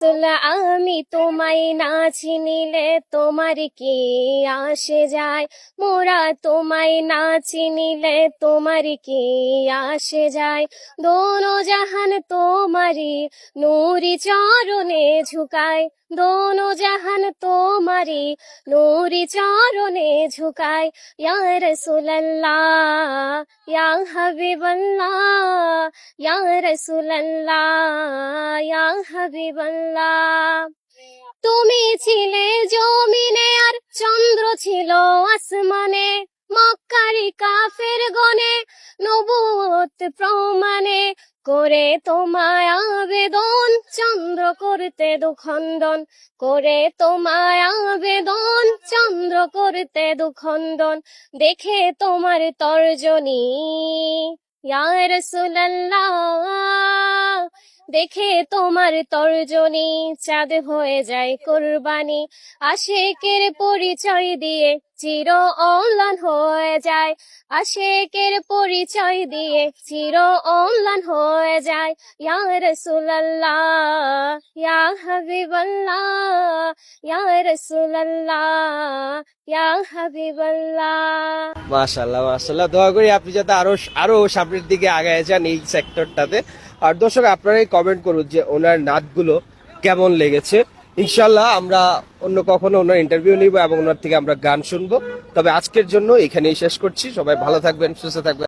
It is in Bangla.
তোলা আমি তোমায় না চিনিলে তোমার কি আসে যায়? মোরা তোমায় না চিনিলে তোমার কি আসে যায়? দোনো জাহান তোমারি নূরি চরণে ঝুকায়। দোনো জাহান তোমারি নূরি চরণে ঝুকায়। ইয়া রসুল্লাহ ইয়া হাবিবাল্লাহ, ইয়া রসুল্লাহ ইয়া হাবিবাল্লাহ। তুমি ছিলে জমিনে আর চন্দ্র ছিল আসমানে, মক্কারি কাফের গনে নবুয়ত প্রমাণে করে তোমায় আবেদন, চন্দ্র করতে দুখন্দন করে তোমায় আবেদন, চন্দ্র করতে দুখন্দন দেখে তোমার তর্জনী, ইয়া রাসূলুল্লাহ। দেখে তোমার তর্জনী চাঁদ হয়ে যায় কোরবানি। আশেকের পরিচয় দিয়ে চির অম্লান হয়ে যায়। আশেকের পরিচয় দিয়ে চির অম্লান হয়ে যায়। ইয়া রাসূলুল্লাহ, ইয়া হাবিবাল্লাহ, ইয়া রাসূলুল্লাহ, ইয়া হাবিবাল্লাহ। মাশাল্লাহ মাশাল্লাহ দোয়া করি আপনি যাতে আরও আরও সামনের দিকে আগায় যান এই সেক্টরটাতে আর দর্শক, আপনারাই কমেন্ট করুন যে ওনার নাচগুলো কেমন লেগেছে। ইনশাল্লাহ আমরা অন্য কখনো ওনার ইন্টারভিউ নিব এবং ওনার থেকে আমরা গান শুনব। তবে আজকের জন্য এখানেই শেষ করছি। সবাই ভালো থাকবেন, সুস্থ থাকবেন।